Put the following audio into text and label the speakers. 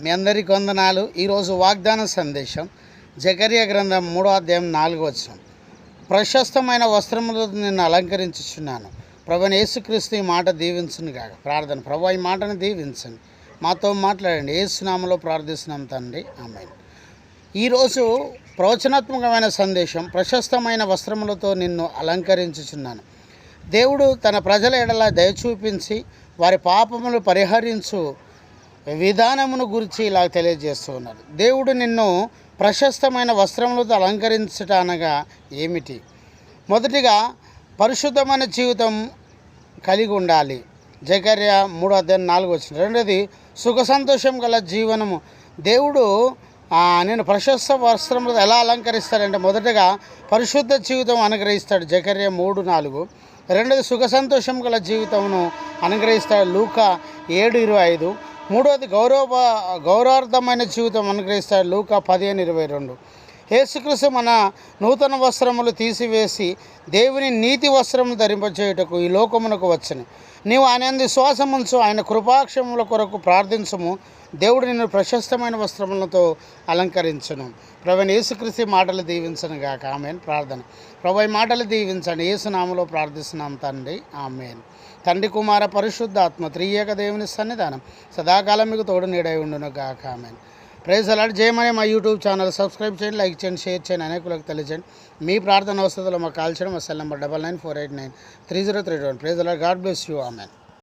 Speaker 1: మీ అందరికీ వందనాలు. ఈరోజు వాగ్దాన సందేశం. జకర్య గ్రంథం మూడో అధ్యాయం నాలుగో వచ్చిన ప్రశస్తమైన వస్త్రములతో నిన్ను అలంకరించుచున్నాను. ప్రభుని యేసుక్రీస్తు ఈ మాట దీవించును కాక ప్రార్థన. ప్రభు ఈ మాటను దీవించండి. మాతో మాట్లాడండి. ఏసునామలో ప్రార్థిస్తున్నాం తండ్రి. ఆమె ఈరోజు ప్రవచనాత్మకమైన సందేశం. ప్రశస్తమైన వస్త్రములతో నిన్ను అలంకరించుచున్నాను. దేవుడు తన ప్రజల ఎడల దయ చూపించి వారి పాపములు పరిహరించు విధానమును గురించి ఇలా తెలియజేస్తూ ఉన్నారు. దేవుడు నిన్ను ప్రశస్తమైన వస్త్రములతో అలంకరించటానగా ఏమిటి? మొదటిగా పరిశుద్ధమైన జీవితం కలిగి ఉండాలి. జకర్య మూడో అధ్యాయం నాలుగు వచ్చింది రెండోది సుఖ సంతోషం గల జీవనము. దేవుడు నేను ప్రశస్త వస్త్రములతో ఎలా అలంకరిస్తాడంటే మొదటగా పరిశుద్ధ జీవితం అనుగ్రహిస్తాడు జకర్య మూడు నాలుగు. రెండోది సుఖ సంతోషం గల జీవితమును అనుగ్రహిస్తాడు లూక ఏడు ఇరవై ఐదు. మూడవది గౌరవ గౌరవార్థమైన జీవితం అనుగ్రహిస్తాడు లూక పదిహేను ఇరవై రెండు. యేసుక్రీస్తు మన నూతన వస్త్రములు తీసివేసి దేవుని నీతి వస్త్రములు ధరింపచేయుటకు ఈ లోకమునకు వచ్చను. నీవు ఆయన యందు ఉంచు ఆయన కృపాక్షముల కొరకు ప్రార్థించము. దేవుడు నిన్ను ప్రశస్తమైన వస్త్రములతో అలంకరించను. ప్రభు యేసుక్రీస్తు మాటలు దీవించను గాక. ఆమెన్. ప్రార్థన. ప్రభు మాటలు దీవించండి. యేసునామలో ప్రార్థిస్తున్నాం తండ్రి. ఆమెన్. తండ్రి కుమార పరిశుద్ధాత్మ త్రియేక దేవుని సన్నిధానం సదాకాలం మీకు తోడు నీడై ఉండును గాక. ఆమెన్. ప్రైజ్ అలాంటి. చేయమని మా యూట్యూబ్ ఛానల్. సబ్స్క్రైబ్ చేయండి లైక్ చేయండి షేర్ చేయండి అనేకులకు తెలియజేయండి. మీ ప్రార్థన వసతులు మాకు కాల్ చేయడం మా cell number double nine four eight nine three zero three one. Praise అలాంటి. God bless you. ఆమెన్.